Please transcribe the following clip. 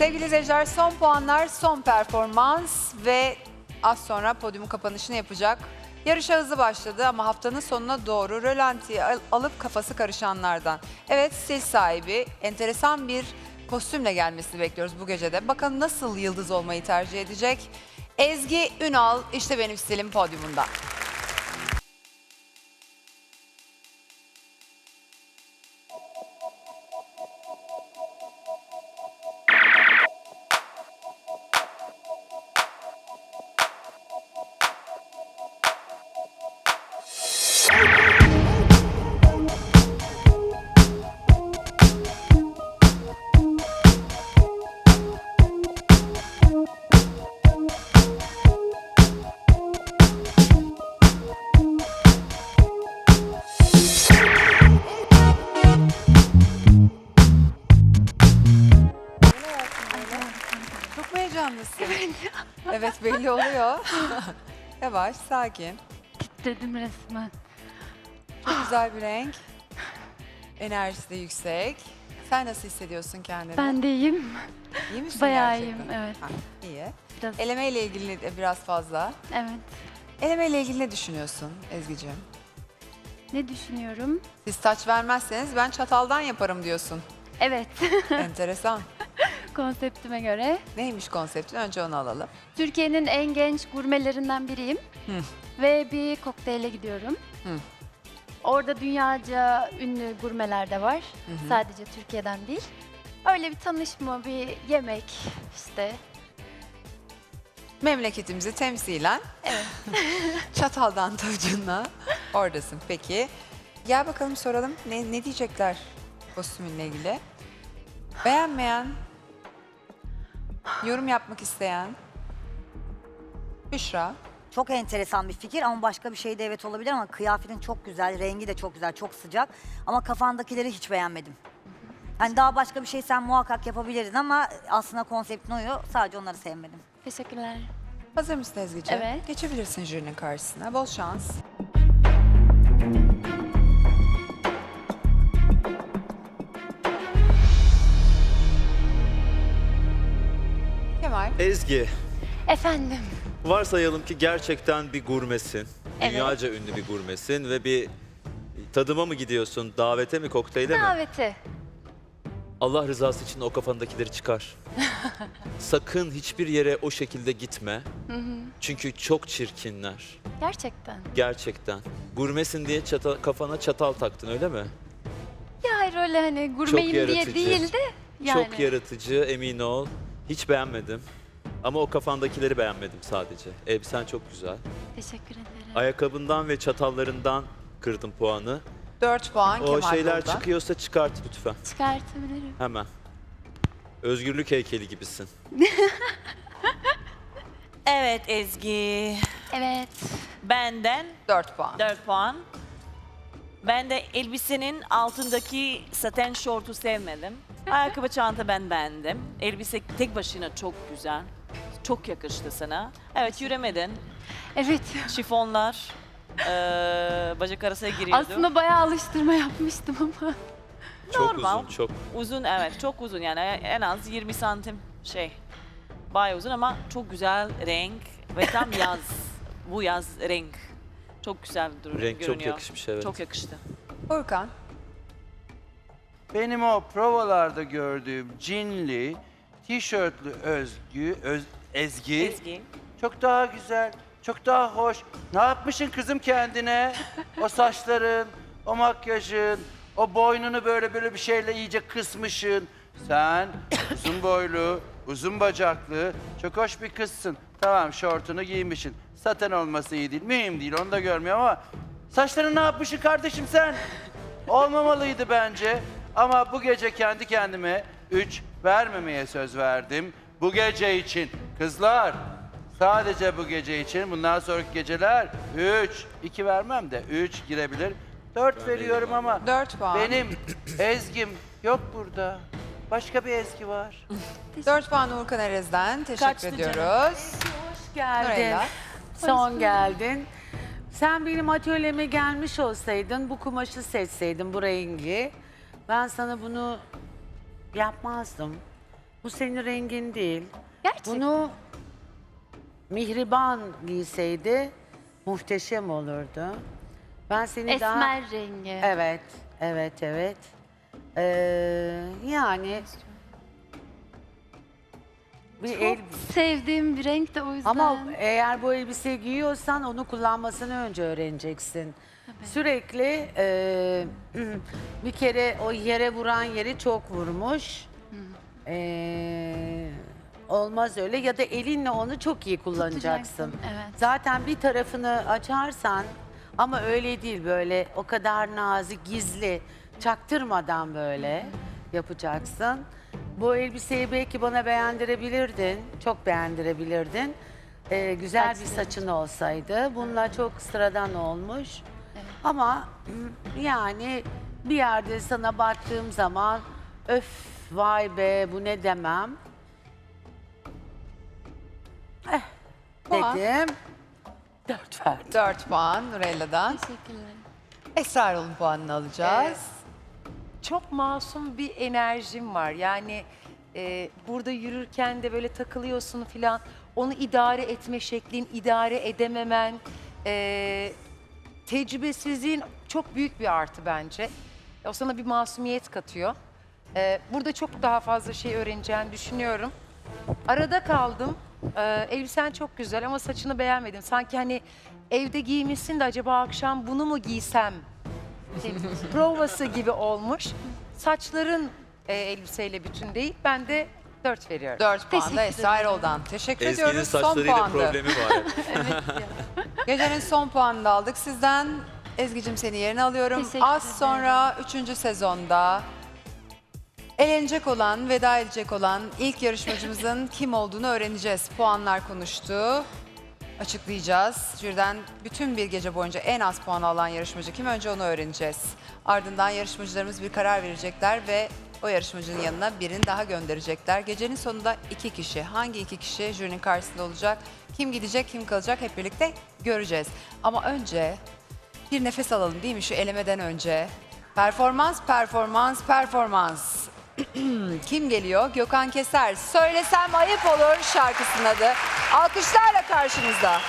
Sevgili izleyiciler son puanlar, son performans ve az sonra podyumun kapanışını yapacak. Yarışa hızlı başladı ama haftanın sonuna doğru rölantiye al- alıp kafası karışanlardan. Evet stil sahibi enteresan bir kostümle gelmesini bekliyoruz bu gecede. Bakalım nasıl yıldız olmayı tercih edecek? Ezgi Ünal işte benim stilim podyumunda. Heyecanlısın? evet belli oluyor. Yavaş, sakin. Dedim resmen. Çok güzel bir renk. Enerjisi de yüksek. Sen nasıl hissediyorsun kendini? Ben de iyiyim. İyi misin Bayağı gerçekten? iyiyim, evet. Ha, iyi. Biraz, Eleme ile ilgili de biraz fazla. evet. Eleme ile ilgili ne düşünüyorsun Ezgi'ciğim? Ne düşünüyorum? Siz taç vermezseniz ben çataldan yaparım diyorsun. Evet, Enteresan. Konseptime göre. Neymiş konseptin? Önce onu alalım. Türkiye'nin en genç gurmelerinden biriyim. Hı. Ve bir kokteyle gidiyorum. Hı. Orada dünyaca ünlü gurmeler de var. Hı hı. Sadece Türkiye'den değil. Öyle bir tanışma, bir yemek işte. Memleketimizi temsilen Evet. çataldan tacınla oradasın. Peki gel bakalım soralım ne, ne diyecekler kostümünle ilgili? Beğenmeyen, yorum yapmak isteyen, Büşra. Çok enteresan bir fikir ama başka bir şey de evet olabilir ama kıyafetin çok güzel, rengi de çok güzel, çok sıcak. Ama kafandakileri hiç beğenmedim. Hani daha başka bir şey sen muhakkak yapabilirdin ama aslında konseptin oyu. Sadece onları sevmedim. Teşekkürler. Hazır mısın Ezgi'ciğim? Evet. Geçebilirsin jürinin karşısına. Bol şans. Kemal. Ezgi, Efendim. varsayalım ki gerçekten bir gurmesin. Evet. Dünyaca ünlü bir gurmesin ve bir tadıma mı gidiyorsun, davete mi, kokteyle mi? Daveti. Allah rızası için o kafandakileri çıkar. Sakın hiçbir yere o şekilde gitme. Çünkü çok çirkinler. Gerçekten. Gerçekten. Gurmesin diye çata- kafana çatal taktın öyle mi? Ya hayır öyle hani gurmeyim diye yaratıcı. değil de yani. Çok yaratıcı, emin ol. Hiç beğenmedim. Ama o kafandakileri beğenmedim sadece. Elbisen çok güzel. Teşekkür ederim. Ayakkabından ve çatallarından kırdım puanı. 4 puan O Kemal şeyler Bol'dan. çıkıyorsa çıkart lütfen. Çıkartabilirim. Hemen. Özgürlük heykeli gibisin. Evet Ezgi. Evet. Benden 4 puan. 4 puan. Ben de elbisenin altındaki saten şortu sevmedim. Ayakkabı çanta ben beğendim. Elbise tek başına çok güzel. Çok yakıştı sana. Evet yürümedin. Evet. Şifonlar eee, bacak arasına giriyordu. Aslında bayağı alıştırma yapmıştım ama. Çok Normal. uzun, çok. Uzun evet çok uzun yani en az 20 santim şey. Bayağı uzun ama çok güzel renk ve tam yaz. Bu yaz renk. Çok güzel duruyor. Renk çok görünüyor. yakışmış evet. Çok yakıştı. Burkan. Benim o provalarda gördüğüm cinli, tişörtlü Özgü, öz, Ezgi, Ezgi. çok daha güzel, çok daha hoş. Ne yapmışsın kızım kendine? O saçların, o makyajın, o boynunu böyle böyle bir şeyle iyice kısmışsın. Sen uzun boylu, uzun bacaklı, çok hoş bir kızsın. Tamam şortunu giymişsin. Saten olması iyi değil, mühim değil onu da görmüyorum ama saçlarını ne yapmışsın kardeşim sen? Olmamalıydı bence. Ama bu gece kendi kendime 3 vermemeye söz verdim. Bu gece için. Kızlar sadece bu gece için. Bundan sonraki geceler 3, 2 vermem de 3 girebilir. 4 veriyorum ama 4 puan. benim Ezgim yok burada. Başka bir Ezgi var. 4 puan Urkan Erez'den. Teşekkür Kaçtı canım. ediyoruz. Hoş geldin. Nurella. Son geldin. Sen benim atölyeme gelmiş olsaydın, bu kumaşı seçseydin, bu rengi, ben sana bunu yapmazdım. Bu senin rengin değil. Gerçekten. Bunu Mihriban giyseydi muhteşem olurdu. Ben seni daha... Esmer rengi. Evet, evet, evet. Ee, yani bir Çok el... sevdiğim bir renk de o yüzden. Ama eğer bu elbise giyiyorsan onu kullanmasını önce öğreneceksin. Sürekli e, bir kere o yere vuran yeri çok vurmuş. E, olmaz öyle ya da elinle onu çok iyi kullanacaksın. Tutacaksın, evet. Zaten bir tarafını açarsan ama öyle değil böyle o kadar nazik gizli çaktırmadan böyle yapacaksın. Bu elbiseyi belki bana beğendirebilirdin. Çok beğendirebilirdin. Ee, güzel bir saçın olsaydı. Bununla çok sıradan olmuş. Ama yani bir yerde sana baktığım zaman öf vay be bu ne demem. Eh, Puan. dedim. Dört verdim. 4 puan Nurella'dan. Teşekkürler. Esra Erol'un puanını alacağız. Çok masum bir enerjim var. Yani e, burada yürürken de böyle takılıyorsun filan. Onu idare etme şeklin, idare edememen, e, tecrübesizliğin çok büyük bir artı bence. O sana bir masumiyet katıyor. E, burada çok daha fazla şey öğreneceğini düşünüyorum. Arada kaldım. E, elbisen çok güzel ama saçını beğenmedim. Sanki hani evde giymişsin de acaba akşam bunu mu giysem şey, provası gibi olmuş. Saçların e, elbiseyle bütün değil. Ben de 4 veriyorum. 4 puan da Teşekkür Esra. Erol'dan. Teşekkür Ezgi'nin ediyoruz. Son saçlarıyla puandı. problemi var. Gecenin son puanını da aldık sizden. Ezgi'cim seni yerine alıyorum. Teşekkür Az ederim. sonra 3. sezonda elenecek olan, veda edecek olan ilk yarışmacımızın kim olduğunu öğreneceğiz. Puanlar konuştu. Açıklayacağız. Jüriden bütün bir gece boyunca en az puan alan yarışmacı kim önce onu öğreneceğiz. Ardından yarışmacılarımız bir karar verecekler ve o yarışmacının yanına birini daha gönderecekler. Gecenin sonunda iki kişi. Hangi iki kişi jürinin karşısında olacak? Kim gidecek, kim kalacak hep birlikte göreceğiz. Ama önce bir nefes alalım değil mi şu elemeden önce? Performans, performans, performans. Kim geliyor? Gökhan Keser. Söylesem ayıp olur şarkısının adı. Alkışlarla karşınızda.